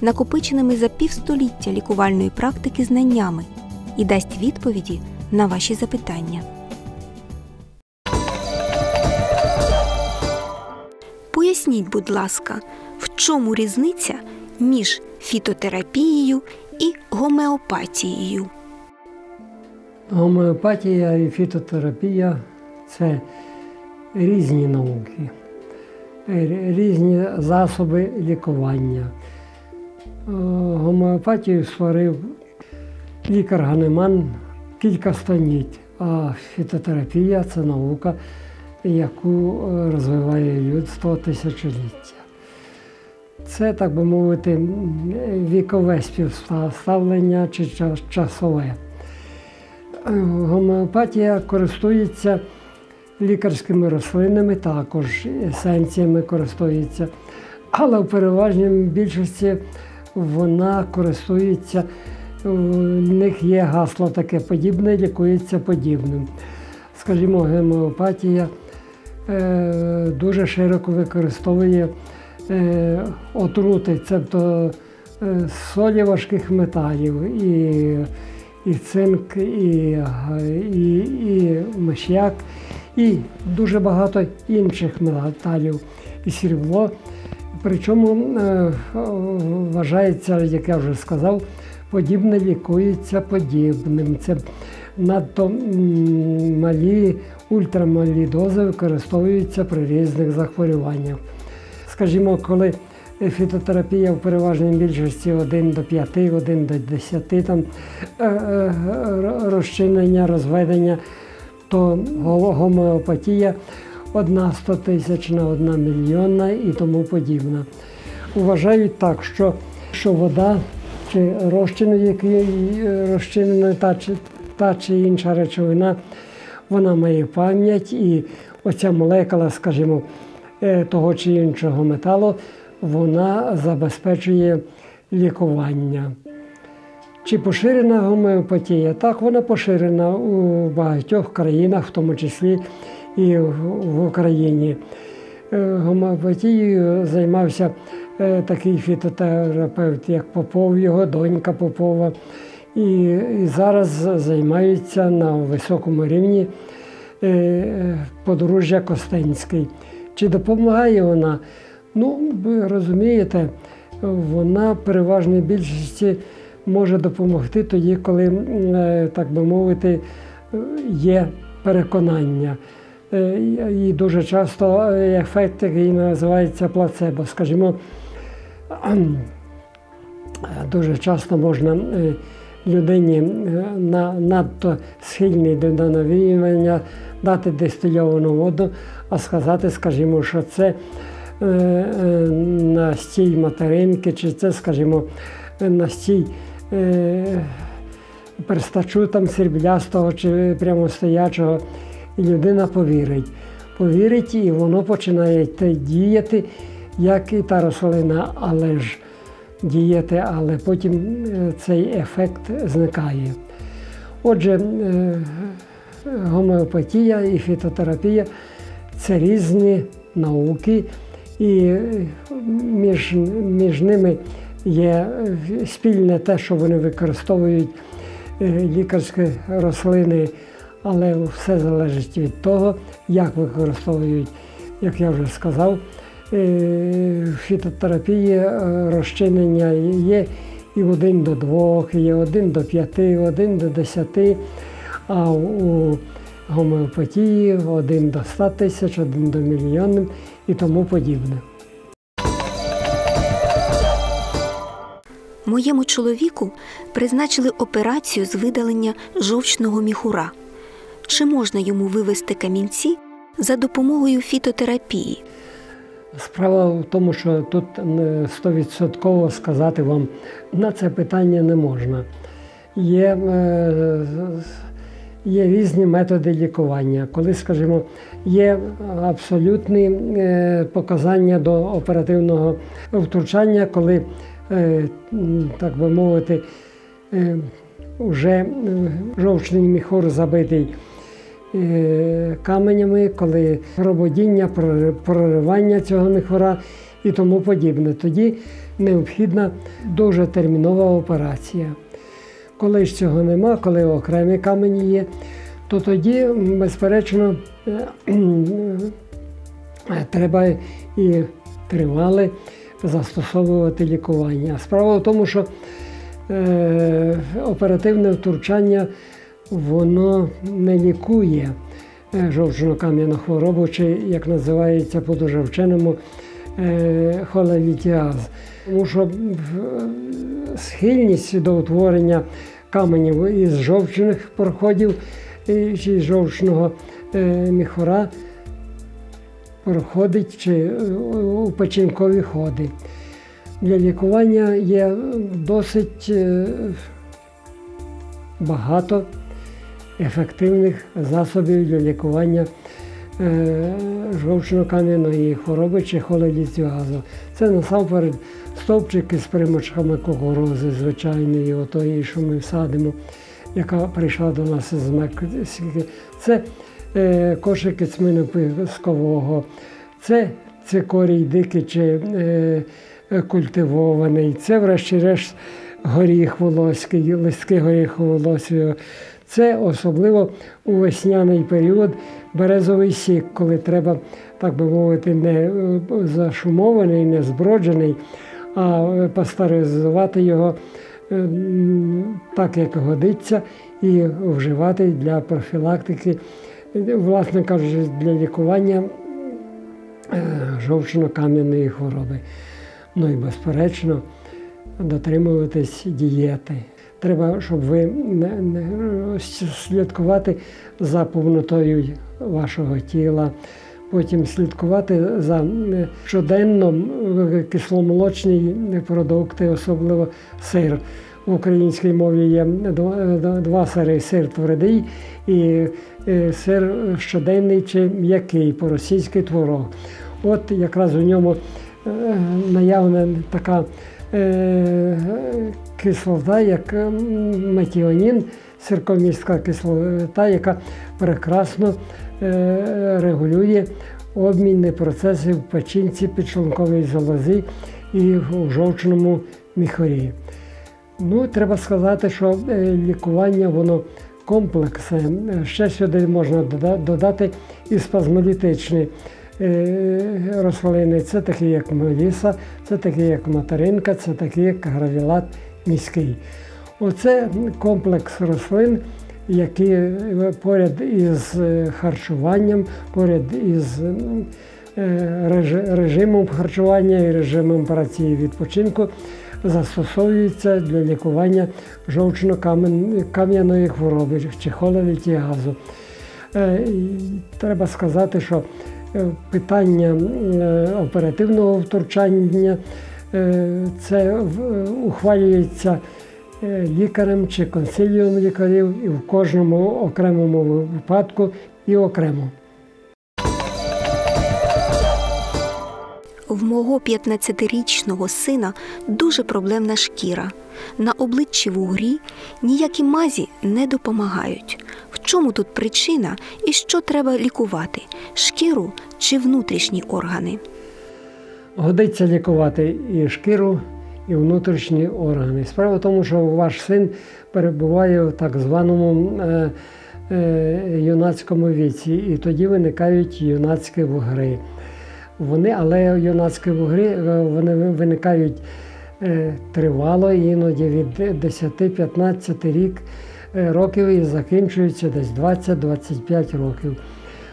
накопиченими за півстоліття лікувальної практики знаннями і дасть відповіді на ваші запитання. Поясніть, будь ласка, в чому різниця між фітотерапією і гомеопатією? Гомеопатія і фітотерапія це різні науки, різні засоби лікування. Е, Гомеопатію створив лікар Ганеман кілька століть, а фітотерапія це наука, яку е, розвиває людство тисячоліття. Це, так би мовити, вікове співставлення чи часове. Е, гомеопатія користується лікарськими рослинами, також есенціями користується, але в переважній більшості вона користується, у них є гасло таке подібне, лікується подібним. Скажімо, гомеопатія е, дуже широко використовує е, отрути, е, солі важких металів, і і цинк, і, і, і миш'як, і дуже багато інших металів, і срібло. Причому е, вважається, як я вже сказав, подібне лікується подібним. Це надто малі, ультрамалі дози використовуються при різних захворюваннях. Скажімо, коли фітотерапія в переважній більшості 1 до 5, 1 до 10 там, е, е, розчинення, розведення, то гомеопатія одна 100 тисячна, одна мільйонна і тому подібна. Вважають так, що що вода чи розчин, який розчинена та чи, та чи інша речовина, вона має пам'ять і оця молекула, скажімо, е, того чи іншого металу, вона забезпечує лікування. Чи поширена гомеопатія? Так, вона поширена у багатьох країнах, в тому числі і в Україні. Е, гомеопатією займався е, такий фітотерапевт, як Попов, його донька Попова. І, зараз займаються на високому рівні е, подружжя Костенський. Чи допомагає вона? Ну, ви розумієте, вона переважній більшості може допомогти тоді, коли, так би мовити, є переконання. Е, і дуже часто е, ефект, який називається плацебо. Скажімо, дуже часто можна е, людині надто схильний до навіювання дати дистильовану воду, а сказати, скажімо, що це настій материнки, чи це, скажімо, настій перстачу там сріблястого чи прямостоячого і людина повірить. Повірить, і воно починає діяти, як і та рослина, але ж діяти, але потім е, цей ефект зникає. Отже, е, гомеопатія і фітотерапія це різні науки, і е, між, між ними є спільне те, що вони використовують лікарські рослини але все залежить від того, як використовують, як я вже сказав, е, фітотерапії е, розчинення є і один до двох, є один до п'яти, один до десяти, а у гомеопатії один до ста тисяч, один до мільйонів і тому подібне. Моєму чоловіку призначили операцію з видалення жовчного міхура чи можна йому вивести камінці за допомогою фітотерапії? Справа в тому, що тут стовідсотково сказати вам на це питання не можна. є, е, є різні методи лікування. Коли, скажімо, є абсолютні е, показання до оперативного втручання, коли, е, так би мовити, е, вже е, жовчний міхур забитий е, каменями, коли рободіння, прори- проривання цього міхура і тому подібне. Тоді необхідна дуже термінова операція. Коли ж цього нема, коли окремі камені є, то тоді, безперечно, е, е, треба і тривале застосовувати лікування. Справа в тому, що е, оперативне втручання воно не лікує е, жовчно-кам'яну хворобу, чи як називається по дуже вченому е. Тому що схильність до утворення каменів із жовчних проходів чи з жовчного е, міхура проходить чи е, у печінкові ходи. Для лікування є досить е, багато ефективних засобів для лікування е, жовчно-кам'яної хвороби чи холеліціазу. Це насамперед стовпчики з примочками кукурузи звичайної, отої, що ми садимо, яка прийшла до нас з Мексики. Це е, кошики цмину пискового, це цикорій дикий чи е, культивований, це, врешті-решт, горіх волоський, листки горіху волосього. Це особливо у весняний період березовий сік, коли треба, так би мовити, не е, зашумований, не зброджений, а е, пастеризувати його е, так, як годиться, і вживати для профілактики, власне кажучи, для лікування жовчно-кам'яної хвороби. Ну і безперечно, дотримуватись дієти. Треба, щоб ви не, не слідкувати за повнотою вашого тіла, потім слідкувати за е, щоденно е, кисломолочні продукти, особливо сир. В українській мові є два, сири сир твердий і е, сир щоденний чи м'який, по-російськи творог. От якраз у ньому наявна така кислота, як метіонін, сиркомістка кислота, яка прекрасно е, регулює обмінні процеси в печінці, підшлунковій залозі і в жовчному міхорі. Ну, треба сказати, що е, лікування воно комплексне. Е, Ще сюди можна додати і спазмолітичні е, рослини. Це такі, як меліса, це такі, як материнка, це такі, як гравілат міський. Оце комплекс рослин, які е, поряд із е, харчуванням, поряд із е, режимом харчування і режимом праці і відпочинку застосовуються для лікування жовчно-кам'яної хвороби чи холелітіазу. Е, і Треба сказати, що е, питання е, оперативного втручання е, це е, ухвалюється е, лікарем чи консиліум лікарів і в кожному окремому випадку і окремо. В мого 15-річного сина дуже проблемна шкіра. На обличчі вугрі ніякі мазі не допомагають. Чому тут причина і що треба лікувати шкіру чи внутрішні органи? Годиться лікувати і шкіру, і внутрішні органи. Справа в тому, що ваш син перебуває в так званому е, е, юнацькому віці, і тоді виникають юнацькі вугри. Вони, але юнацькі вугри е, вони виникають е, тривало, іноді від 10-15 рік років і закінчуються десь 20-25 років.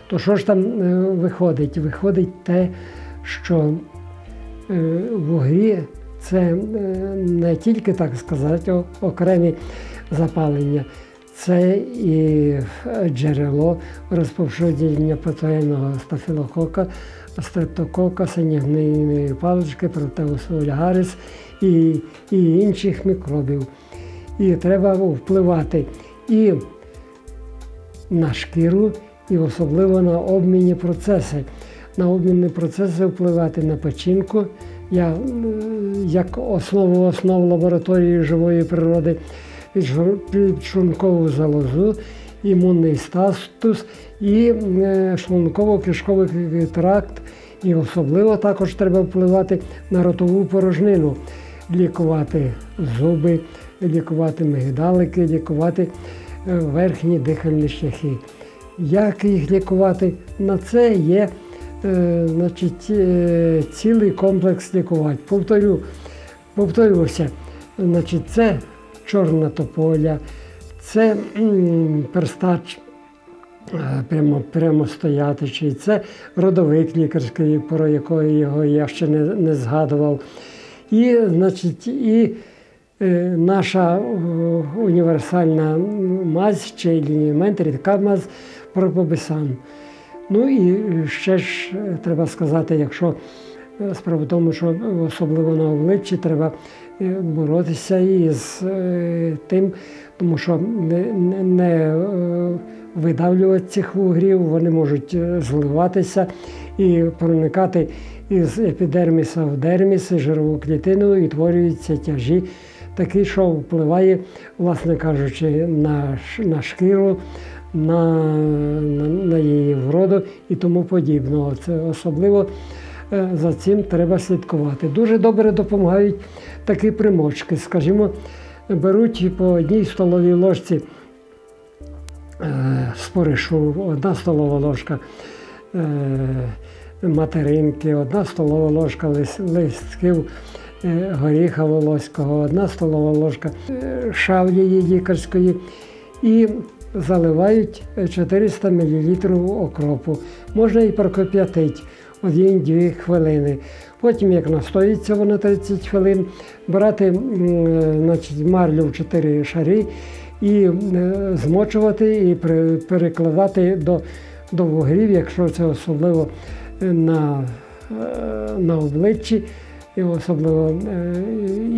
То що ж там е, виходить? Виходить те, що е, вугрі це е, не тільки, так сказати, окремі запалення, це і е, джерело розповсюдження патогенного стафілокока, стрептокока, синягнийної палички, протеусу вульгарис і, і інших мікробів. І треба впливати і на шкіру, і особливо на обмінні процеси. На обмінні процеси впливати на печінку. Я е, як основу основ лабораторії живої природи підшлункову залозу, імунний статус і е, шлунково-кишковий тракт. І особливо також треба впливати на ротову порожнину, лікувати зуби, лікувати мигдалики, лікувати е, верхні дихальні шляхи. Як їх лікувати? На це є е, значить, е, цілий комплекс лікувань. Повторю, повторюся, значить, це чорна тополя, це м, перстач е, прямо, прямо стоятичий, це родовик лікарський, про якого його я ще не, не згадував. І, значить, і е, наша універсальна мазь чи елемент, рідка мазь пропобисан. Ну і ще ж е, треба сказати, якщо е, справа в тому, що особливо на обличчі треба е, боротися із е, тим, тому що не, не, не е, видавлювати цих вугрів, вони можуть е, зливатися і проникати із епідерміса в дерміс, жирову клітину, утворюються тяжі, такі, що впливає, власне кажучи, на, на шкіру, на, на, на її вроду і тому подібного. Це особливо е, за цим треба слідкувати. Дуже добре допомагають такі примочки. Скажімо, беруть по одній столовій ложці е, споришу, одна столова ложка е, материнки, одна столова ложка листків е, горіха волоського, одна столова ложка е, шавлії лікарської і заливають е, 400 мл окропу. Можна і прокип'ятити 1-2 хвилини. Потім, як настоїться воно 30 хвилин, брати е, значить, марлю в 4 шари і змочувати і перекладати до, до вугрів, якщо це особливо на, е, на обличчі, і особливо е,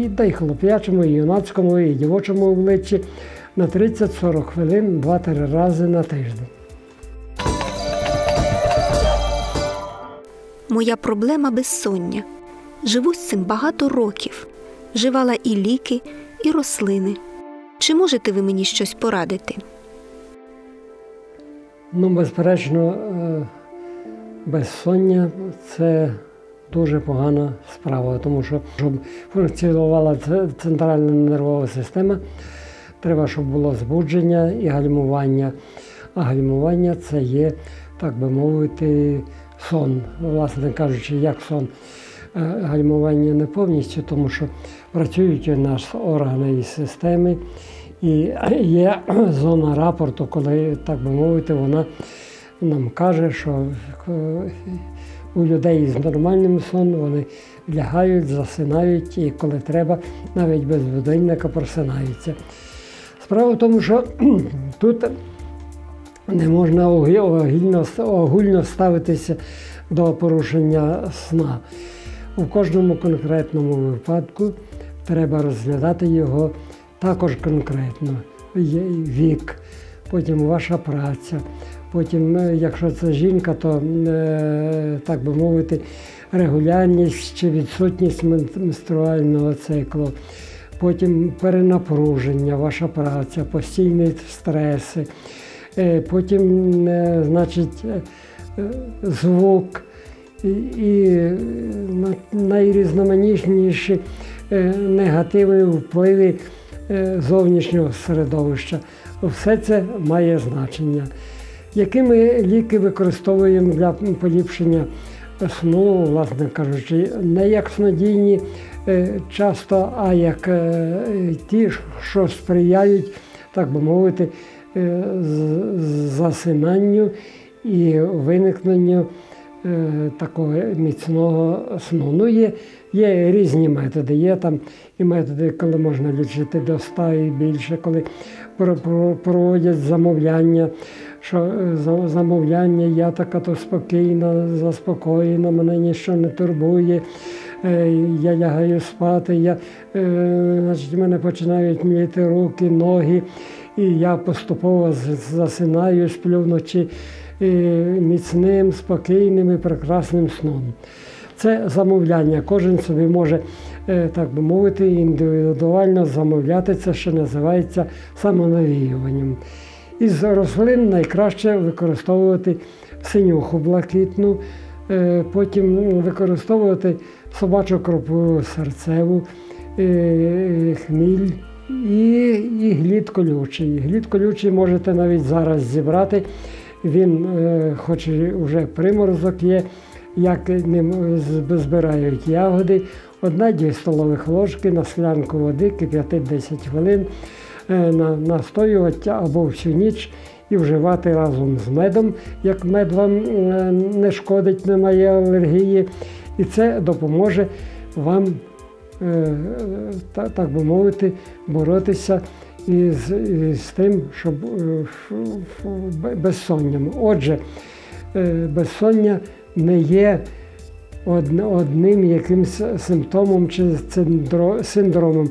і та й хлоп'ячому, і юнацькому, і дівочому обличчі на 30-40 хвилин 2-3 рази на тиждень. Моя проблема безсоння. Живу з цим багато років. Вживала і ліки, і рослини. Чи можете ви мені щось порадити? Ну, безперечно, е, безсоння це дуже погана справа, тому що щоб функціонувала центральна нервова система, треба, щоб було збудження і гальмування. А гальмування це є, так би мовити, сон. Власне кажучи, як сон. Е, Гальмування не повністю, тому що працюють у нас органи і системи, і є зона рапорту, коли, так би мовити, вона нам каже, що е, у людей з нормальним соном вони лягають, засинають і коли треба, навіть без будильника просинаються. Справа в тому, що тут не можна огульно ставитися до порушення сна. У кожному конкретному випадку треба розглядати його також конкретно. Є вік, потім ваша праця, потім, е, якщо це жінка, то е, так би мовити, регулярність чи відсутність менструального циклу. Потім перенапруження, ваша праця, постійні стреси, Е, потім, значить, звук і, і на- найрізноманітніші негативні впливи зовнішнього середовища. Все це має значення. Які ми ліки використовуємо для поліпшення сну, власне кажучи, не як снодійні е, часто, а як е, ті, що сприяють, так би мовити, е, засинанню і виникненню такого міцного сну. Ну, є, є різні методи. Є там і методи, коли можна лічити до 100 і більше, коли про- про- проводять замовляння, що е, замовляння, я така то спокійна, заспокоєна, мене нічого не турбує. е, я лягаю спати, я, е, значить, мене починають мліти руки, ноги, і я поступово засинаю, сплю вночі е, міцним, спокійним і прекрасним сном. Це замовляння. Кожен собі може, е, так би мовити, індивідуально замовляти. Це що називається самонавіюванням. Із рослин найкраще використовувати синюху блакитну, е, потім використовувати собачу кропу серцеву, е, хміль і, і глід колючий. Глід колючий можете навіть зараз зібрати. Він, е, хоч вже приморозок є, як ним збирають ягоди, одна-дві столових ложки на склянку води, кип'ятити 10 хвилин, е, настоювати або всю ніч і вживати разом з медом, як мед вам е, не шкодить, немає алергії. І це допоможе вам, е, так би мовити, боротися із, із тим, щоб е, безсонням. Отже, е, безсоння не є одним якимсь симптомом чи синдромом.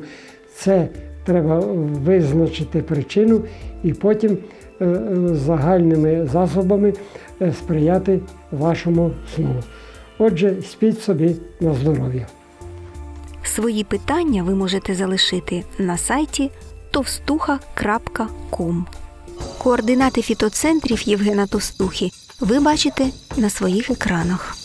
Це треба визначити причину і потім е, загальними засобами сприяти вашому сну. Отже, спіть собі на здоров'я. Свої питання ви можете залишити на сайті товстуха.ком. Координати фітоцентрів Євгена Товстухи ви бачите на своїх екранах.